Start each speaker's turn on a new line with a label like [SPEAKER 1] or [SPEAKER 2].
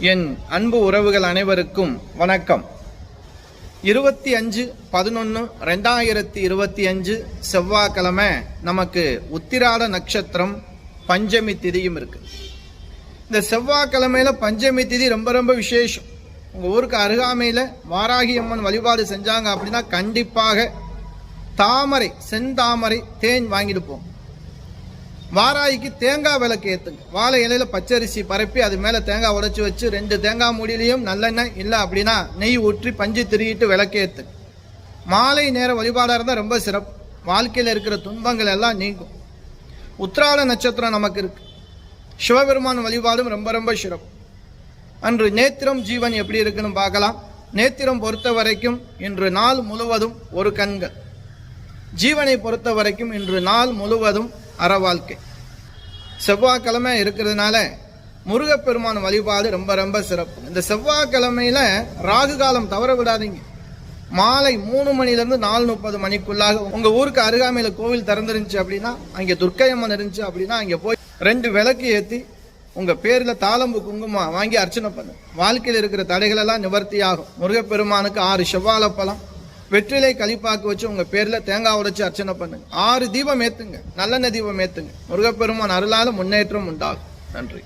[SPEAKER 1] என் அன்பு உறவுகள் அனைவருக்கும் வணக்கம். இருபத்தி அஞ்சு பதினொன்று ரெண்டாயிரத்தி இருபத்தி அஞ்சு செவ்வாய்க்கிழமை நமக்கு உத்திராட நட்சத்திரம் பஞ்சமி திதியும் இருக்கு. இந்த செவ்வாய்க்கிழமையில பஞ்சமி திதி ரொம்ப ரொம்ப விசேஷம். உங்கள் ஊருக்கு அருகாமையில் வாராகி அம்மன் வழிபாடு செஞ்சாங்க அப்படின்னா கண்டிப்பாக தாமரை செந்தாமரை தேன் வாங்கிட்டு போம் வாராய்க்கு தேங்காய் விளக்கு ஏற்றுங்க வாழை இலையில பச்சரிசி பரப்பி அது மேலே தேங்காய் உடைச்சி வச்சு ரெண்டு தேங்காய் மூடியிலையும் நல்லெண்ணெய் இல்லை அப்படின்னா நெய் ஊற்றி பஞ்சு திரியிட்டு விளக்கேற்றுங்க மாலை நேர வழிபாடாக இருந்தால் ரொம்ப சிறப்பு. வாழ்க்கையில் இருக்கிற துன்பங்கள் எல்லாம் நீங்கும். உத்திராட நட்சத்திரம் நமக்கு இருக்கு. சிவபெருமான் வழிபாடும் ரொம்ப ரொம்ப சிறப்பு. அன்று நேத்திரம் ஜீவன் எப்படி இருக்குன்னு பார்க்கலாம். நேத்திரம் பொறுத்த வரைக்கும் இன்று நாள் முழுவதும் ஒரு கண்கள். ஜீவனை பொறுத்த வரைக்கும் இன்று நாள் முழுவதும் அற வாழ்க்கை செவ்வாய்க்கிழமை இருக்கிறதுனால முருகப்பெருமான் வழிபாடு ரொம்ப ரொம்ப சிறப்பு. இந்த செவ்வாய்க்கிழமையில ராகு காலம் தவற விடாதீங்க. மாலை மூணு மணிலேருந்து நாலு முப்பது மணிக்குள்ளாக உங்கள் ஊருக்கு அருகாமையில் கோவில் திறந்துருந்துச்சு அப்படின்னா அங்கே துர்க்கையம்மன் இருந்துச்சு அப்படின்னா அங்கே போய் ரெண்டு விளக்கு ஏற்றி உங்கள் பேரில் தாளம்பு குங்குமம் வாங்கி அர்ச்சனை பண்ணு. வாழ்க்கையில் இருக்கிற தடைகளெல்லாம் நிவர்த்தி ஆகும் முருகப்பெருமானுக்கு ஆறு செவ்வாழைப்பழம் வெற்றிலை கழிப்பாக்கு வச்சு உங்கள் பேரில் தேங்காய் உடைச்சு அர்ச்சனை பண்ணுங்க. ஆறு தீபம் ஏற்றுங்க நல்லெண்ணெய் தீபம் ஏற்றுங்க முருகப்பெருமான் அருளால முன்னேற்றம் உண்டாகும். நன்றி.